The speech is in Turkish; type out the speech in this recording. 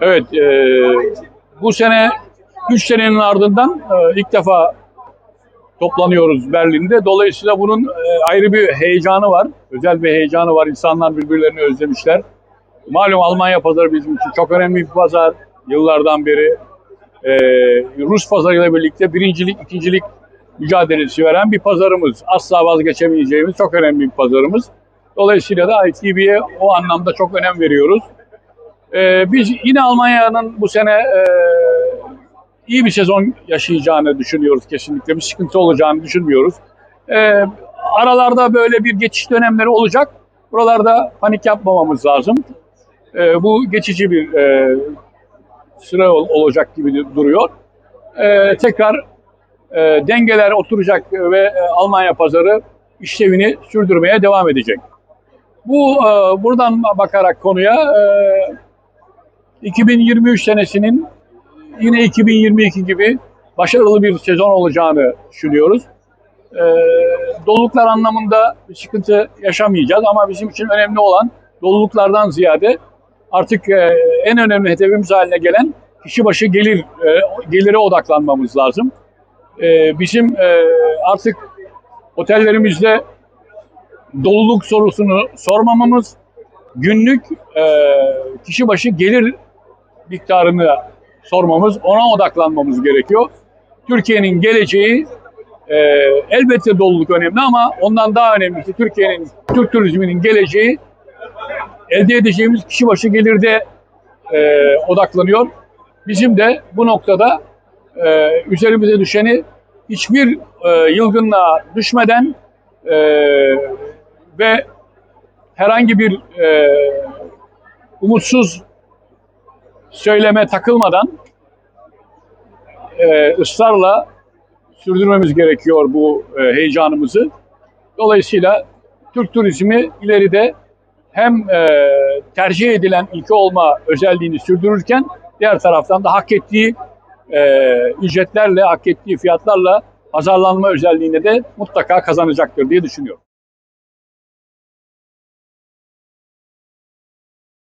Evet, e, bu sene 3 senenin ardından e, ilk defa toplanıyoruz Berlin'de. Dolayısıyla bunun e, ayrı bir heyecanı var. Özel bir heyecanı var. İnsanlar birbirlerini özlemişler. Malum Almanya pazarı bizim için çok önemli bir pazar. Yıllardan beri e, Rus pazarıyla birlikte birincilik, ikincilik mücadelesi veren bir pazarımız. Asla vazgeçemeyeceğimiz çok önemli bir pazarımız. Dolayısıyla da ITB'ye o anlamda çok önem veriyoruz. Ee, biz yine Almanya'nın bu sene e, iyi bir sezon yaşayacağını düşünüyoruz kesinlikle. Bir sıkıntı olacağını düşünmüyoruz. Ee, aralarda böyle bir geçiş dönemleri olacak. Buralarda panik yapmamamız lazım. Ee, bu geçici bir e, süre ol- olacak gibi duruyor. Ee, tekrar e, dengeler oturacak ve e, Almanya pazarı işlevini sürdürmeye devam edecek. Bu e, buradan bakarak konuya e, 2023 senesinin yine 2022 gibi başarılı bir sezon olacağını düşünüyoruz. E, doluluklar anlamında bir sıkıntı yaşamayacağız ama bizim için önemli olan doluluklardan ziyade artık e, en önemli hedefimiz haline gelen kişi başı gelir e, gelire odaklanmamız lazım. E, bizim e, artık otellerimizde doluluk sorusunu sormamamız, günlük e, kişi başı gelir miktarını sormamız, ona odaklanmamız gerekiyor. Türkiye'nin geleceği e, elbette doluluk önemli ama ondan daha önemlisi Türkiye'nin, Türk turizminin geleceği elde edeceğimiz kişi başı gelirde e, odaklanıyor. Bizim de bu noktada e, üzerimize düşeni hiçbir e, yılgınlığa düşmeden e, ve herhangi bir e, umutsuz söyleme takılmadan e, ısrarla sürdürmemiz gerekiyor bu e, heyecanımızı. Dolayısıyla Türk turizmi ileride hem e, tercih edilen ülke olma özelliğini sürdürürken diğer taraftan da hak ettiği e, ücretlerle, hak ettiği fiyatlarla pazarlanma özelliğine de mutlaka kazanacaktır diye düşünüyorum.